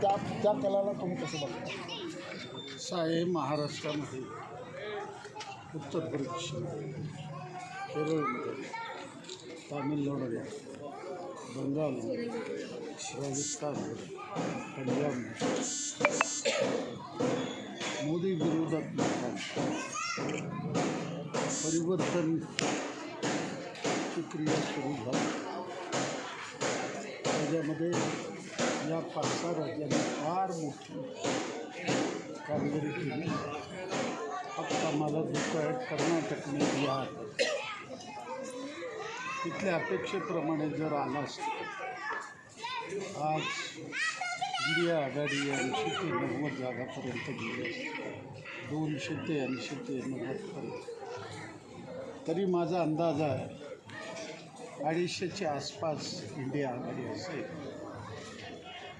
त्या त्या कलाला तुम्ही कसं बघता? साहेब महाराष्ट्रामध्ये उत्तर प्रदेशमध्ये केरळमध्ये तामिळनाडूमध्ये बंगालमध्ये राजस्थानमध्ये पंजाबमध्ये मोदी विरोधात परिवर्तन क्रिया सुरू झाली. त्याच्यामध्ये या पाच सहा राज्यांनी फार मोठी कामगिरी केली. फक्त माझा दुःख आहे कर्नाटकने बिहार तिथल्या अपेक्षेप्रमाणे जर आला असतो आज इंडिया आघाडी ऐंशी ते नव्वद जागापर्यंत गेली असते. दोनशे ते ऐंशी ते नव्वदपर्यंत तरी माझा अंदाज आहे अडीचशेच्या आसपास इंडिया आघाडी असेल.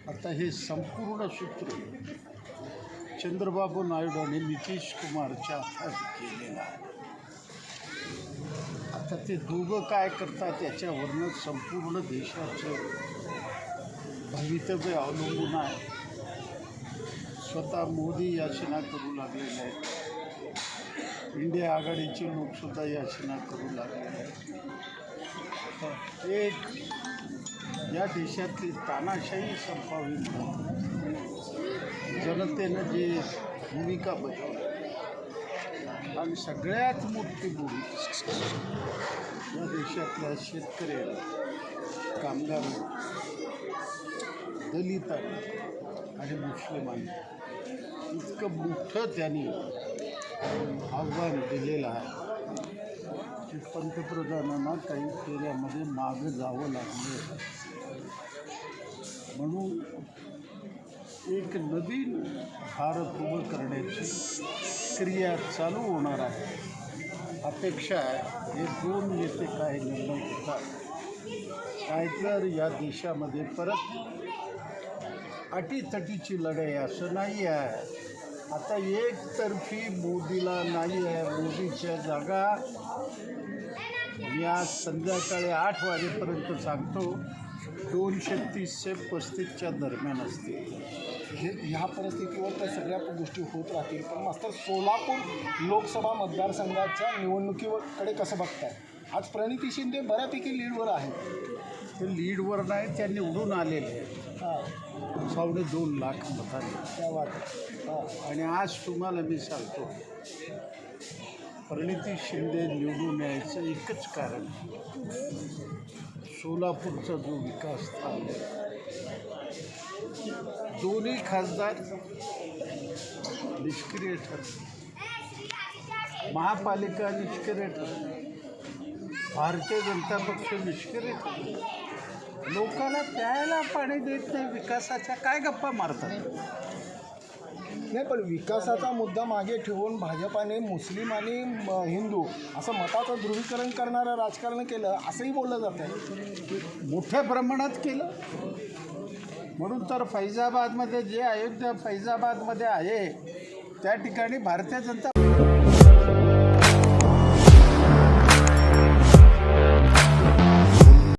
आता हे संपूर्ण सूत्र चंद्रबाबू नायडू आणि नितीश कुमारच्या हातात केलेलं आहे. आता ते दोघं काय करतात याच्यावरनं संपूर्ण देशाचं भवितव्य अवलंबून आहे. स्वतः मोदी याचना करू लागलेले आहेत. इंडिया आघाडीचे लोकसुद्धा याचना करू लागलेले आहेत. एक या देशातली तानाशाही संपावी म्हणून जनतेनं जी भूमिका बजावली. आणि सगळ्यात मोठी भूमिका या देशातल्या शेतकऱ्यांना कामगारांनी दलितांना आणि मुस्लिमांनी इतकं मोठं त्यांनी आव्हान दिलेलं आहे. की पंतप्रधानांना काही फेऱ्यामध्ये मागं जावं लागलं म्हणून एक नवीन भारत उभं करण्याची क्रिया चालू होणार आहे. अपेक्षा आहे. हे दोन नेते काय निर्णय घेतात काय तर या देशामध्ये परत अटीतटीची लढाई असं नाही आहे. आता एकतर्फी मोदीला नाही आहे मोदीच्या जागा. मी आज संध्याकाळी आठ वाजेपर्यंत सांगतो दोनशे तीसशे पस्तीसच्या दरम्यान असतील. हे ह्या परिस्थितीवर त्या सगळ्या गोष्टी होत राहतील. पण मास्तर सोलापूर लोकसभा मतदारसंघाच्या निवडणुकीवर कडे कसं बघताय? आज प्रणिती शिंदे बऱ्यापैकी लीडवर आहेत. ते लीडवर नाही त्या निवडून आलेले आहेत. पावणे दोन लाख मतांनी. त्या वाटत आणि आज तुम्हाला मी सांगतो परिणिती शिंदे निवडून यायचं एकच कारण सोलापूरचा जो विकास थांबला दोन्ही खासदार निष्क्रिय ठरले. महापालिका निष्क्रिय ठरली. भारतीय जनता पक्ष निष्क्रिय ठरले. लोकांना प्यायला पाणी देत नाही विकासाच्या काय गप्पा मारतात? नाही पण विकासाचा मुद्दा मागे ठेवून भाजपाने मुस्लिम आणि हिंदू असं मताचं ध्रुवीकरण करणारं राजकारण केलं असंही बोललं जातं आहे. मोठ्या प्रमाणात केलं? म्हणून तर फैजाबादमध्ये जे अयोध्या फैजाबादमध्ये आहे त्या ठिकाणी भारतीय जनता